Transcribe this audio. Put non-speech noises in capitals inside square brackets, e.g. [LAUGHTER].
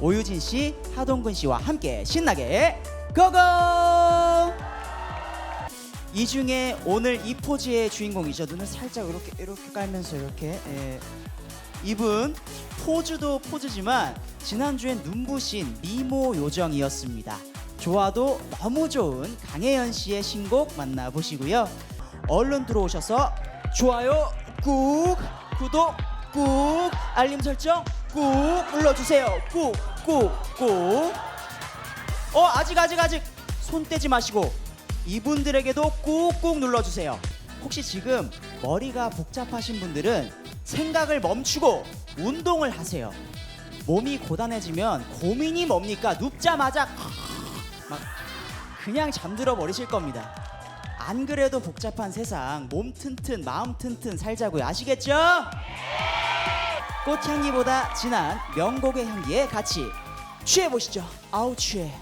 오유진 씨, 하동근 씨와 함께 신나게 고고! 이 중에 오늘 이 포즈의 주인공이죠. 눈을 살짝 이렇게 이렇게 깔면서 이렇게 예. 이분 포즈도 포즈지만 지난주엔 눈부신 미모 요정이었습니다. 좋아도 너무 좋은 강혜연 씨의 신곡 만나보시고요. 얼른 들어오셔서 좋아요 꾹 구독 꾹 알림 설정 꾹 눌러주세요. 꾹 꾹 꾹 어 아직 아직 아직 손 떼지 마시고 이분들에게도 꾹꾹 눌러주세요. 혹시 지금 머리가 복잡하신 분들은 생각을 멈추고 운동을 하세요. 몸이 고단해지면 고민이 뭡니까? 눕자마자 [LAUGHS] 막 그냥 잠들어 버리실 겁니다. 안 그래도 복잡한 세상 몸 튼튼 마음 튼튼 살자고요. 아시겠죠? 꽃향기보다 진한 명곡의 향기에 같이 취해 보시죠. 아우 취해.